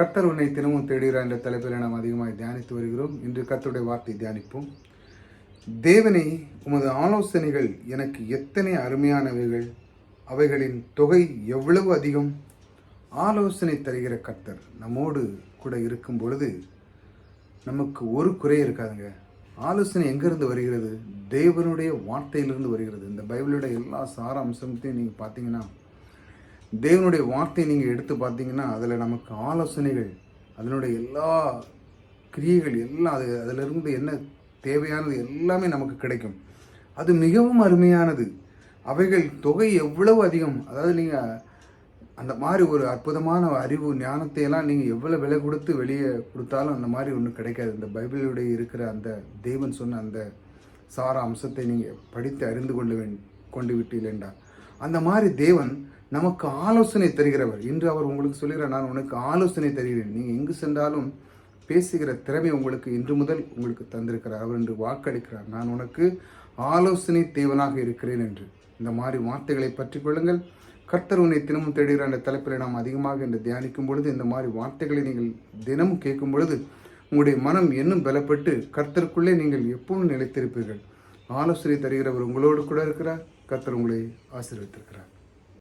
கத்தர் உன்னை தினமும் தேடுகிறார் என்ற தலைப்பில் நாம் அதிகமாக தியானித்து வருகிறோம். இன்று கத்தருடைய வார்த்தை தியானிப்போம். தேவனே உமது ஆலோசனைகள் எனக்கு எத்தனை அருமையானவைகள். அவைகளின் தொகை எவ்வளவு அதிகம். ஆலோசனை தருகிற கத்தர் நம்மோடு கூட இருக்கும் பொழுது நமக்கு ஒரு குறை இருக்காதுங்க. ஆலோசனை எங்கேருந்து வருகிறது? தேவனுடைய வார்த்தையிலிருந்து வருகிறது. இந்த பைபிளுடைய எல்லா சார அம்சத்தையும் நீங்கள் பார்த்தீங்கன்னா தேவனுடைய வார்த்தையை நீங்கள் எடுத்து பார்த்தீங்கன்னா அதில் நமக்கு ஆலோசனைகள் அதனுடைய எல்லா கிரியைகள் எல்லாம் அது அதிலிருந்து என்ன தேவையானது எல்லாமே நமக்கு கிடைக்கும். அது மிகவும் அருமையானது. அவைகள் தொகை எவ்வளவு அதிகம்? அதாவது நீங்கள் அந்த மாதிரி ஒரு அற்புதமான அறிவு ஞானத்தை எல்லாம் நீங்கள் எவ்வளோ விலை கொடுத்து வெளியே கொடுத்தாலும் அந்த மாதிரி ஒன்றும் கிடைக்காது. இந்த பைபிளுடைய இருக்கிற அந்த தேவன் சொன்ன அந்த சார அம்சத்தை நீங்கள் படித்து அறிந்து கொண்டு வே கொண்டு விட்டீர்கள்டா. அந்த மாதிரி தேவன் நமக்கு ஆலோசனை தருகிறவர். இன்று அவர் உங்களுக்கு சொல்கிறார் நான் உனக்கு ஆலோசனை தருகிறேன். நீங்கள் எங்கு சென்றாலும் பேசுகிற திறமை உங்களுக்கு இன்று முதல் உங்களுக்கு தந்திருக்கிறார். அவர் என்று வாக்களிக்கிறார். நான் உனக்கு ஆலோசனை தேவனாக இருக்கிறேன் என்று. இந்த மாதிரி வார்த்தைகளை பற்றி கொள்ளுங்கள். கர்த்தர் உன்னை தினமும் தேடுகிற அந்த தலைப்பில் நாம் அதிகமாக என்று தியானிக்கும் பொழுது இந்த மாதிரி வார்த்தைகளை நீங்கள் தினமும் கேட்கும் பொழுது உங்களுடைய மனம் இன்னும் பலப்பட்டு கர்த்தருக்குள்ளே நீங்கள் எப்பவும் நிலைத்திருப்பீர்கள். ஆலோசனை தருகிறவர் உங்களோடு கூட இருக்கிறார். கர்த்தர் உங்களை ஆசீர்வித்திருக்கிறார்